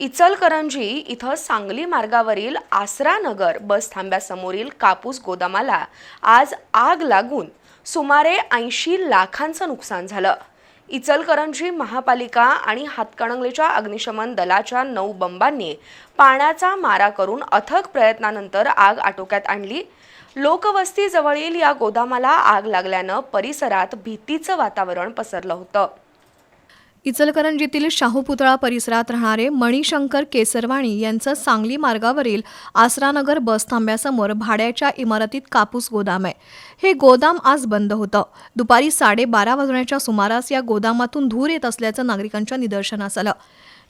इचलकरंजी इथं सांगली मार्गावरील आसरा नगर बस थांब्यासमोरील कापूस गोदामाला आज आग लागून सुमारे ऐंशी लाखांचं नुकसान झालं. इचलकरंजी महापालिका आणि हातकणंगलेच्या अग्निशमन दलाच्या नऊ बंबांनी पाण्याचा मारा करून अथक प्रयत्नानंतर आग आटोक्यात आणली. लोकवस्तीजवळील या गोदामाला आग लागल्यानं परिसरात भीतीचं वातावरण पसरलं होतं. इचलकरंजीतील शाहू पुतळा परिसरात राहणारे मणिशंकर केसरवाणी यांचं सांगली मार्गावरील आसरानगर बस थांब्यासमोर भाड्याच्या इमारतीत कापूस गोदाम आहे. हे गोदाम आज बंद होतं. दुपारी साडेबारा वाजण्याच्या सुमारास या गोदामातून धूर येत असल्याचं नागरिकांच्या निदर्शनास आलं.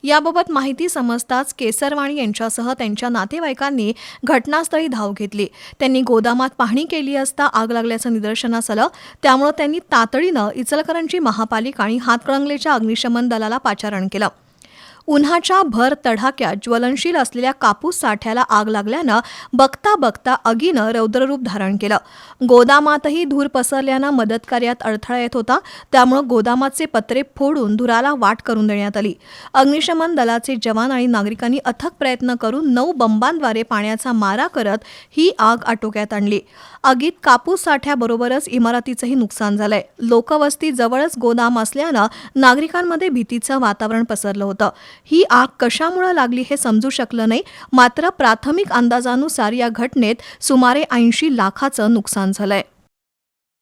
याबाबत माहिती समजताच केसरवाणी यांच्यासह त्यांच्या नातेवाईकांनी घटनास्थळी धाव घेतली. त्यांनी गोदामात पाहणी केली असता आग लागल्याचं निदर्शनास आलं त्यामुळे त्यांनी तातडीनं इचलकरंजी महापालिका आणि हातकळंगलेच्या अग्निशमन दलाला पाचारण केलं. उन्हाच्या भर तडाक्यात ज्वलनशील असलेल्या कापूस साठ्याला आग लागल्यानं बघता बघता आगीनं रौद्ररूप धारण केलं. गोदामातही धूर पसरल्यानं मदतकार्यात अडथळा येत होता त्यामुळं गोदामाचे पत्रे फोडून धुराला वाट करून देण्यात आली. अग्निशमन दलाचे जवान आणि नागरिकांनी अथक प्रयत्न करून नऊ बंबांद्वारे पाण्याचा मारा करत ही आग आटोक्यात आणली. आगीत कापूस साठ्याबरोबरच इमारतीचंही नुकसान झालंय. लोकवस्ती जवळच गोदाम असल्यानं नागरिकांमध्ये भीतीचं वातावरण पसरलं होतं. ही आग कशामुळे लागली हे समजू शकलं नाही. मात्र प्राथमिक अंदाजानुसार या घटनेत सुमारे ऐंशी लाखाचं नुकसान झालंय.